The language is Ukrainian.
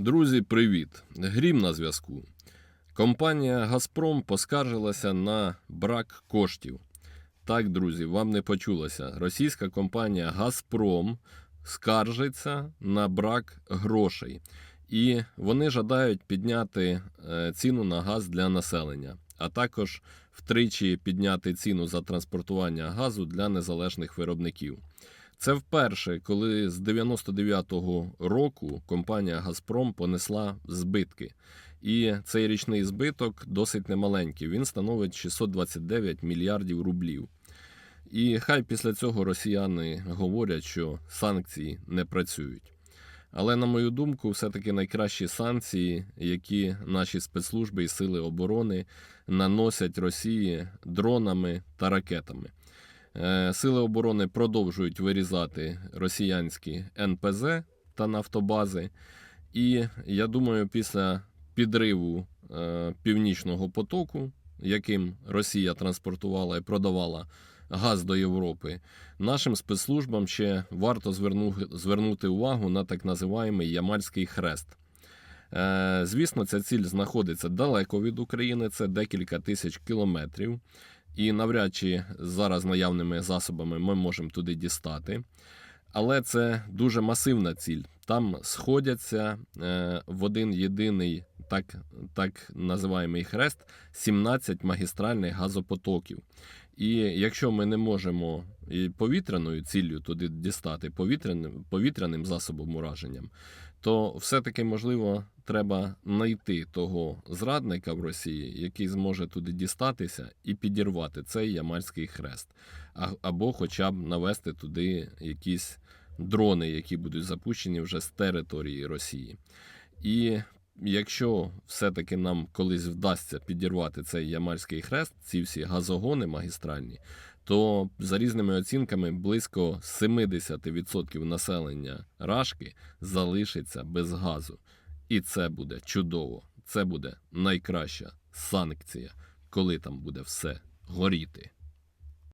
Друзі, привіт! Грім на зв'язку. Компанія Газпром поскаржилася на брак коштів. Так, друзі, вам не почулося. Російська компанія Газпром скаржиться на брак грошей. І вони жадають підняти е, ціну на газ для населення, а також втричі підняти ціну за транспортування газу для незалежних виробників. Це вперше, коли з 99-го року компанія Газпром понесла збитки. І цей річний збиток досить немаленький. Він становить 629 мільярдів рублів. І хай після цього росіяни говорять, що санкції не працюють. Але, на мою думку, все-таки найкращі санкції, які наші спецслужби і сили оборони наносять Росії дронами та ракетами. Е, Сили оборони продовжують вирізати росіянські НПЗ та нафтобази. І я думаю, після підриву е, північного потоку, яким Росія транспортувала і продавала газ до Європи, нашим спецслужбам ще варто звернути увагу на так називаємий Ямальський хрест. Е, Звісно, ця ціль знаходиться далеко від України, це декілька тисяч кілометрів. І навряд чи зараз наявними засобами ми можемо туди дістати. Але це дуже масивна ціль. Там сходяться е, в один єдиний так, так називаємий хрест 17 магістральних газопотоків. І якщо ми не можемо і повітряною ціллю туди дістати повітряним, повітряним засобом ураженням, то все-таки можливо треба знайти того зрадника в Росії, який зможе туди дістатися і підірвати цей Ямальський хрест, або хоча б навести туди якісь дрони, які будуть запущені вже з території Росії. І якщо все-таки нам колись вдасться підірвати цей Ямальський хрест, ці всі газогони магістральні, то за різними оцінками близько 70% населення Рашки залишиться без газу. І це буде чудово. Це буде найкраща санкція, коли там буде все горіти.